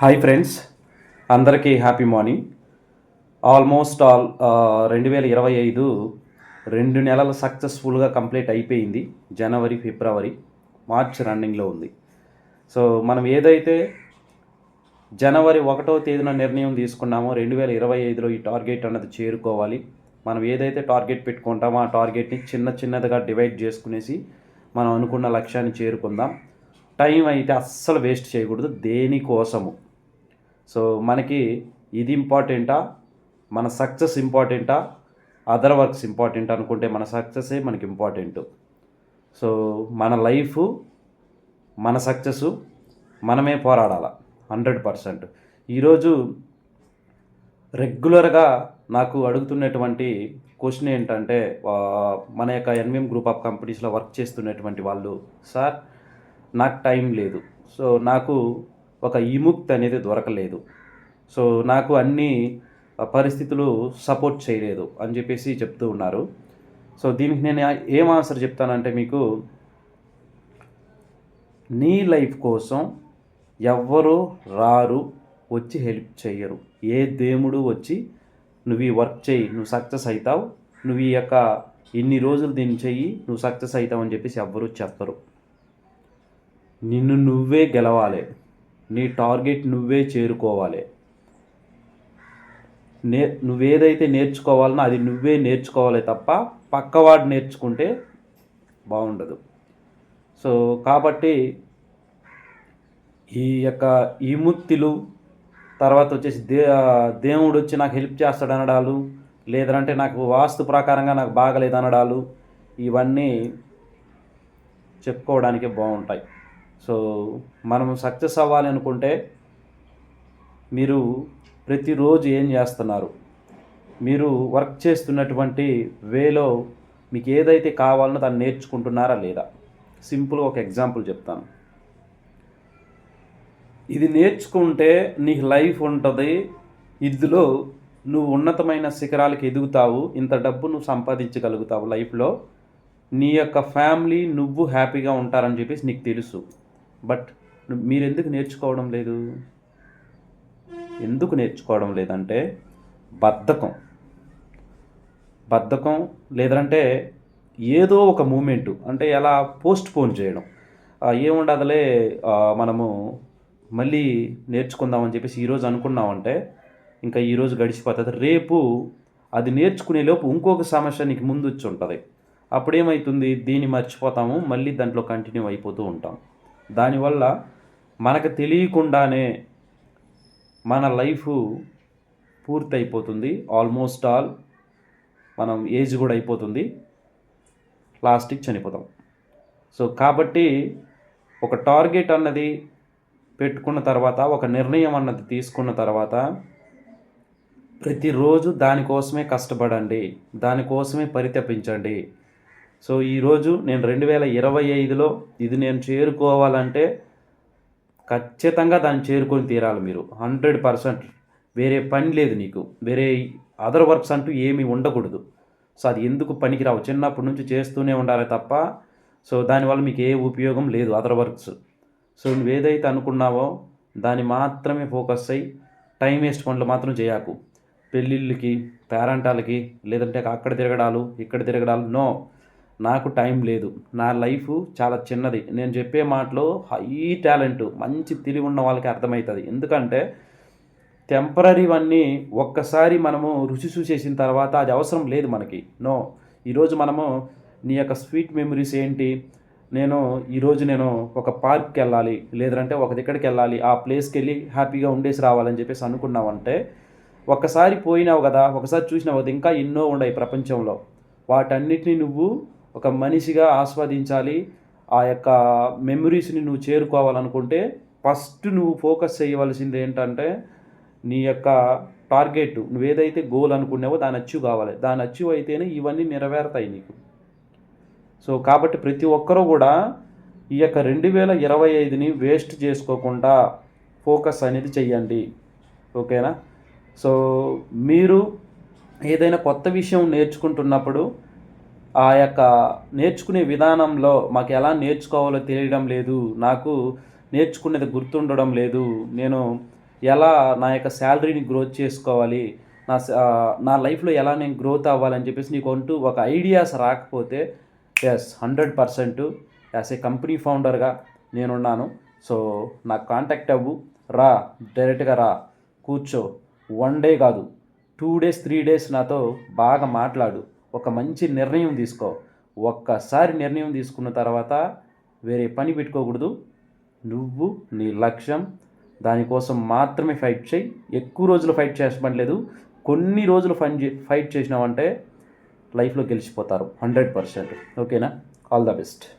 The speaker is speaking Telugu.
హాయ్ ఫ్రెండ్స్ అందరికీ హ్యాపీ మార్నింగ్ ఆల్మోస్ట్ ఆల్ రెండు వేల ఇరవై ఐదు రెండు నెలలు సక్సెస్ఫుల్గా కంప్లీట్ అయిపోయింది. జనవరి ఫిబ్రవరి మార్చ్ రన్నింగ్లో ఉంది. సో మనం ఏదైతే జనవరి ఒకటో తేదీన నిర్ణయం తీసుకున్నామో రెండు వేల ఇరవై ఐదులో ఈ టార్గెట్ అన్నది చేరుకోవాలి. మనం ఏదైతే టార్గెట్ పెట్టుకుంటామో ఆ టార్గెట్ని చిన్న చిన్నదిగా డివైడ్ చేసుకునేసి మనం అనుకున్న లక్ష్యాన్ని చేరుకుందాం. టైం అయితే అస్సలు వేస్ట్ చేయకూడదు. దేనికోసము? సో మనకి ఇది ఇంపార్టెంటా? మన సక్సెస్ ఇంపార్టెంటా? అదర్ వర్క్స్ ఇంపార్టెంట్ అనుకుంటే మన సక్సెసే మనకి ఇంపార్టెంట్. సో మన లైఫ్ మన సక్సెస్ మనమే పోరాడాల హండ్రెడ్ పర్సెంట్. ఈరోజు రెగ్యులర్గా నాకు అడుగుతున్నటువంటి క్వశ్చన్ ఏంటంటే మన యొక్క ఎన్విఎం గ్రూప్ ఆఫ్ కంపెనీస్లో వర్క్ చేస్తున్నటువంటి వాళ్ళు సార్ నాకు టైం లేదు. సో నాకు ఒక విముక్తి అనేది దొరకలేదు. సో నాకు అన్ని పరిస్థితులు సపోర్ట్ చేయలేదు అని చెప్పేసి చెప్తూ ఉన్నారు. సో దీనికి నేను ఏం ఆన్సర్ చెప్తానంటే మీకు నీ లైఫ్ కోసం ఎవ్వరు రారు వచ్చి హెల్ప్ చేయరు ఏ దేవుడు వచ్చి నువ్వు ఈ వర్క్ చేయి నువ్వు సక్సెస్ అవుతావు నువ్వు ఈ యొక్క ఇన్ని రోజులు దీన్ని చెయ్యి నువ్వు సక్సెస్ అవుతావు అని చెప్పేసి ఎవ్వరూ చెప్పరు. నిన్ను నువ్వే గెలవాలి. నీ టార్గెట్ నువ్వే చేరుకోవాలి. నే నువ్వేదైతే నేర్చుకోవాలనో అది నువ్వే నేర్చుకోవాలి తప్ప పక్కవాడు నేర్చుకుంటే బాగుండదు. సో కాబట్టి ఈ యొక్క విముక్తిలు తర్వాత వచ్చేసి దే దేవుడు వచ్చి నాకు హెల్ప్ చేస్తాడు అనడాలు లేదంటే నాకు వాస్తు ప్రకారంగా నాకు బాగలేదు అనడాలు ఇవన్నీ చెప్పుకోవడానికి బాగుంటాయి. సో మనం సక్సెస్ అవ్వాలి అనుకుంటే మీరు ప్రతిరోజు ఏం చేస్తున్నారు? మీరు వర్క్ చేస్తున్నటువంటి వేలో మీకు ఏదైతే కావాలనో దాన్ని నేర్చుకుంటున్నారా లేదా? సింపుల్గా ఒక ఎగ్జాంపుల్ చెప్తాను. ఇది నేర్చుకుంటే నీకు లైఫ్ ఉంటుంది. ఇందులో నువ్వు ఉన్నతమైన శిఖరాలకు ఎదుగుతావు. ఇంత డబ్బు నువ్వు సంపాదించగలుగుతావు లైఫ్లో. నీ యొక్క ఫ్యామిలీ నువ్వు హ్యాపీగా ఉంటారని చెప్పేసి నీకు తెలుసు. బట్ మీరు ఎందుకు నేర్చుకోవడం లేదు? ఎందుకు నేర్చుకోవడం లేదంటే బద్ధకం. బద్ధకం లేదంటే ఏదో ఒక మూమెంటు అంటే ఎలా పోస్ట్ పోన్ చేయడం ఏముండదులే మనము మళ్ళీ నేర్చుకుందామని చెప్పేసి ఈరోజు అనుకున్నామంటే ఇంకా ఈరోజు గడిచిపోతుంది రేపు అది నేర్చుకునే లోపు ఇంకొక సమస్య నీకు ముందు వచ్చి ఉంటుంది అప్పుడు ఏమవుతుంది దీన్ని మర్చిపోతాము మళ్ళీ దాంట్లో కంటిన్యూ అయిపోతూ ఉంటాం. దానివల్ల మనకు తెలియకుండానే మన లైఫ్ పూర్తి అయిపోతుంది ఆల్మోస్ట్ ఆల్ మనం ఏజ్ కూడా అయిపోతుంది. లాస్ట్కి చనిపోతాం. సో కాబట్టి ఒక టార్గెట్ అన్నది పెట్టుకున్న తర్వాత ఒక నిర్ణయం అన్నది తీసుకున్న తర్వాత ప్రతిరోజు దానికోసమే కష్టపడండి. దానికోసమే పరితపించండి. సో ఈరోజు నేను రెండు వేల ఇరవై ఐదులో ఇది నేను చేరుకోవాలంటే ఖచ్చితంగా దాన్ని చేరుకొని తీరాలి మీరు. Hundred percent. వేరే పని లేదు నీకు. వేరే అదర్ వర్క్స్ అంటూ ఏమీ ఉండకూడదు. సో అది ఎందుకు పనికిరావు? చిన్నప్పటి నుంచి చేస్తూనే ఉండాలి తప్ప సో దానివల్ల మీకు ఏ ఉపయోగం లేదు అదర్ వర్క్స్. సో నువ్వు ఏదైతే అనుకున్నావో దాన్ని మాత్రమే ఫోకస్ అయ్యి టైం వేస్ట్ పనులు మాత్రం చేయకు. పెళ్ళిళ్ళకి పేరంటాలకి లేదంటే అక్కడ తిరగడాలు ఇక్కడ తిరగడాలు నో. నాకు టైం లేదు. నా లైఫ్ చాలా చిన్నది. నేను చెప్పే మాటలో హై టాలెంట్ మంచి తెలివి ఉన్న వాళ్ళకి అర్థమవుతుంది. ఎందుకంటే టెంపరీవన్నీ ఒక్కసారి మనము రుచి చూసేసిన తర్వాత అది అవసరం లేదు మనకి. నో ఈరోజు మనము నీ యొక్క స్వీట్ మెమరీస్ ఏంటి? నేను ఈరోజు నేను ఒక పార్క్కి వెళ్ళాలి లేదంటే ఒక దగ్గరికి వెళ్ళాలి ఆ ప్లేస్కి వెళ్ళి హ్యాపీగా ఉండేసి రావాలని చెప్పేసి అనుకున్నావంటే ఒక్కసారి పోయినావు కదా ఒకసారి చూసినావు కదా ఇంకా ఎన్నో ఉన్నాయి ప్రపంచంలో. వాటన్నిటిని నువ్వు ఒక మనిషిగా ఆస్వాదించాలి. ఆ యొక్క మెమరీస్ని నువ్వు చేరుకోవాలనుకుంటే ఫస్ట్ నువ్వు ఫోకస్ చేయవలసింది ఏంటంటే నీ యొక్క టార్గెట్ నువ్వేదైతే గోల్ అనుకున్నావో దాని అచీవ్ కావాలి. దాని అచీవ్ అయితేనే ఇవన్నీ నెరవేరుతాయి నీకు. సో కాబట్టి ప్రతి ఒక్కరూ కూడా ఈ యొక్క రెండు వేల ఇరవై ఐదుని వేస్ట్ చేసుకోకుండా ఫోకస్ అనేది చెయ్యండి. ఓకేనా? సో మీరు ఏదైనా కొత్త విషయం నేర్చుకుంటున్నప్పుడు ఆ యొక్క నేర్చుకునే విధానంలో మాకు ఎలా నేర్చుకోవాలో తెలియడం లేదు. నాకు నేర్చుకునేది గుర్తుండడం లేదు. నేను ఎలా నా యొక్క శాలరీని గ్రోత్ చేసుకోవాలి? నా నా లైఫ్లో ఎలా నేను గ్రోత్ అవ్వాలని చెప్పేసి నీకు అంటూ ఒక ఐడియాస్ రాకపోతే yes hundred percent as a company ఫౌండర్గా నేనున్నాను. సో నాకు కాంటాక్ట్ అవ్వు. రా డైరెక్ట్గా రా. కూర్చో. వన్ డే కాదు. టూ డేస్ త్రీ డేస్ నాతో బాగా మాట్లాడు. ఒక మంచి నిర్ణయం తీసుకో. ఒక్కసారి నిర్ణయం తీసుకున్న తర్వాత వేరే పని పెట్టుకోకూడదు. నువ్వు నీ లక్ష్యం దానికోసం మాత్రమే ఫైట్ చేయి. ఎక్కువ రోజులు ఫైట్ చేసమట్లేదు కొన్ని రోజులు ఫన్ ఫైట్ చేసినావంటే లైఫ్లో గెలిచిపోతారు. Hundred percent. ఓకేనా? All the best.